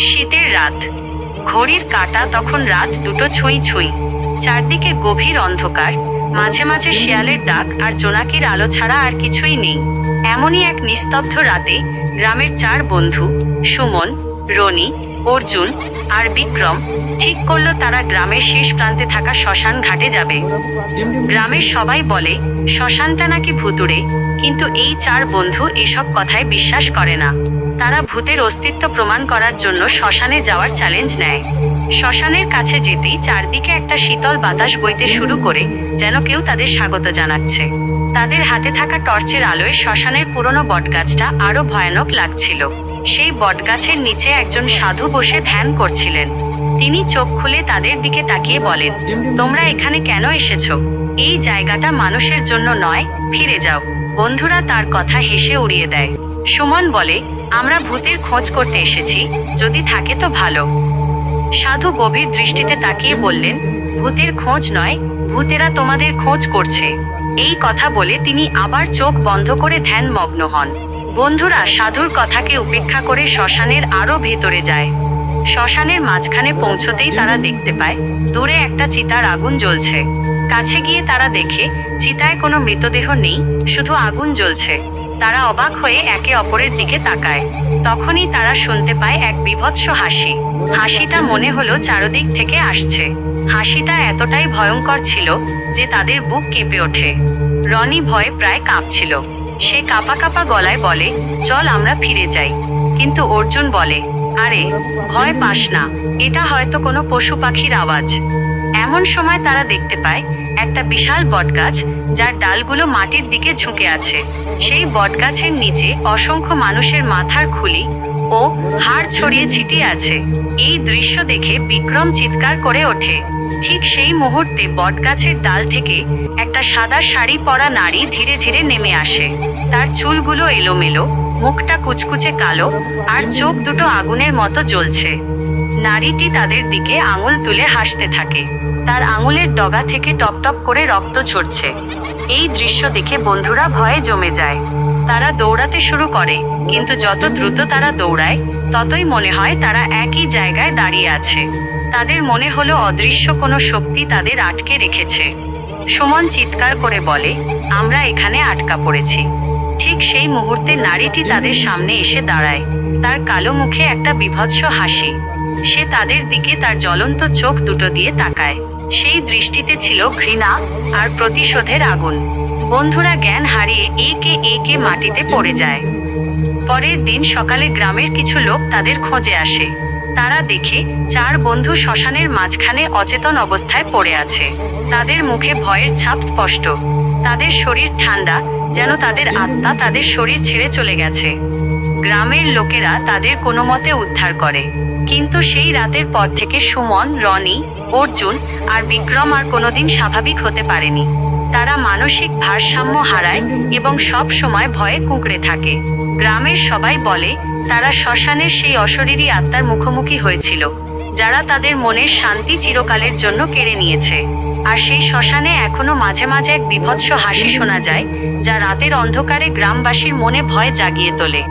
শীতের রাত। ঘড়ির কাঁটা তখন রাত দুটো ছুঁই ছুঁই। চারদিকে গভীর অন্ধকার। মাঝে মাঝে শিয়ালের ডাক আর জোনাকির আলো ছাড়া আর কিছুই নেই। এমনই এক নিস্তব্ধ রাতে গ্রামের চার বন্ধু, সুমন, রনি, অর্জুন আর বিক্রম ঠিক করল তারা গ্রামের শেষ প্রান্তে থাকা শ্মশান ঘাটে যাবে। গ্রামের সবাই বলে, শ্মশানটা নাকি ভুতুড়ে। কিন্তু এই চার বন্ধু এসব কথায় বিশ্বাস করে না। তারা ভূতের অস্তিত্ব প্রমাণ করার জন্য শ্মশানে যাওয়ার চ্যালেঞ্জ নেয়। শ্মশানের কাছে যেতেই চারদিকে একটা শীতল বাতাস বইতে শুরু করে, যেন কেউ তাদের স্বাগত জানাচ্ছে। তাদের হাতে থাকা টর্চের আলোয় শ্মশানের পুরনো বটগাছটা আরও ভয়ানক লাগছিল। সেই বটগাছের নিচে একজন সাধু বসে ধ্যান করছিলেন। তিনি চোখ খুলে তাদের দিকে তাকিয়ে বলেন, তোমরা এখানে কেন এসেছ? এই জায়গাটা মানুষের জন্য নয়, ফিরে যাও। বন্ধুরা তার কথা হেসে উড়িয়ে দেয়। সুমন বলে, আমরা ভূতের খোঁজ করতে এসেছি। যদি থাকে তো ভালো। সাধু গভীর দৃষ্টিতে তাকিয়ে বললেন, ভূতের খোঁজ নয়, ভূতেরা তোমাদের খোঁজ করছে। এই কথা বলে তিনি আবার চোখ বন্ধ করে ধ্যান মগ্ন হন। বন্ধুরা সাধুর কথাকে উপেক্ষা করে শ্মশানের আরও ভেতরে যায়। শ্মশানের মাঝখানে পৌঁছতেই তারা দেখতে পায়, দূরে একটা চিতার আগুন জ্বলছে। কাছে গিয়ে তারা দেখে, চিতায় কোনো মৃতদেহ নেই, শুধু আগুন জ্বলছে। তারা অবাক হয়ে একে অপরের দিকে তাকায়। তখনই তারা শুনতে পায় এক বিভৎস হাসি। হাসিটা মনে হলো চারদিক থেকে আসছে। হাসিটা এতটাই ভয়ঙ্কর ছিল যে তাদের বুক কেঁপে ওঠে। রনি ভয়ে প্রায় কাঁপছিল। সে কাপা কাপা গলায় বলে, চল আমরা ফিরে যাই। কিন্তু অর্জুন বলে, আরে, ভয় পাস না। এটা হয়তো কোনো পশু পাখির আওয়াজ। এমন সময় তারা দেখতে পায় একটা বিশাল বটগাছ যার ডালগুলো মাটির দিকে ঝুঁকে আছে। সেই বটগাছের নিচে অসংখ্য মানুষের মাথার খুলি ও হাড় ছড়িয়ে ছিটিয়ে আছে। এই দৃশ্য দেখে বিক্রম চিৎকার করে ওঠে। ঠিক সেই মুহূর্তে বটগাছের ডাল থেকে একটা সাদা শাড়ি পরা নারী ধীরে ধীরে নেমে আসে। তার চুলগুলো এলোমেলো, মুখটা কুচকুচে কালো আর চোখ দুটো আগুনের মতো জ্বলছে। নারীটি তাদের দিকে আঙুল তুলে হাসতে থাকে। তার আঙুলের ডগা থেকে টপ টপ করে রক্ত ঝরছে। এই দৃশ্য দেখে বন্ধুরা ভয়ে জমে যায়। তারা দৌড়াতে শুরু করে, কিন্তু যত দ্রুত তারা দৌড়ায়, ততই মনে হয় তারা একই জায়গায় দাঁড়িয়ে আছে। তাদের মনে হলো অদৃশ্য কোনো শক্তি তাদের আটকে রেখেছে। সুমন চিৎকার করে বলে, আমরা এখানে আটকা পড়েছি। ঠিক সেই মুহূর্তে নারীটি তাদের সামনে এসে দাঁড়ায়। তার কালো মুখে একটা বিভৎস হাসি। সে তাদের দিকে তার জ্বলন্ত চোখ দুটো দিয়ে তাকায়। সেই দৃষ্টিতে ছিল ঘৃণা আর প্রতিশোধের আগুন। বন্ধুরা জ্ঞান হারিয়ে একে একে মাটিতে পড়ে যায়। পরের দিন সকালে গ্রামের কিছু লোক তাদের খোঁজে আসে। তারা দেখে চার বন্ধু শ্মশানের মাঝখানে অচেতন অবস্থায় পড়ে আছে। তাদের মুখে ভয়ের ছাপ স্পষ্ট। তাদের শরীর ঠান্ডা, যেন তাদের আত্মা তাদের শরীর ছেড়ে চলে গেছে। গ্রামের লোকেরা তাদের কোনো মতে উদ্ধার করে। কিন্তু সেই রাতের পর থেকে সুমন, রনি, অর্জুন আর বিক্রম আর কোনোদিন স্বাভাবিক হতে পারেনি। তারা মানসিক ভারসাম্য হারায় এবং সব সময় ভয়ে কুঁকড়ে থাকে। গ্রামের সবাই বলে, তারা শ্মশানের সেই অশরীরী আত্মার মুখোমুখি হয়েছিল, যারা তাদের মনের শান্তি চিরকালের জন্য কেড়ে নিয়েছে। আর সেই শ্মশানে এখনও মাঝে মাঝে এক বিভৎস হাসি শোনা যায়, যা রাতের অন্ধকারে গ্রামবাসীর মনে ভয় জাগিয়ে তোলে।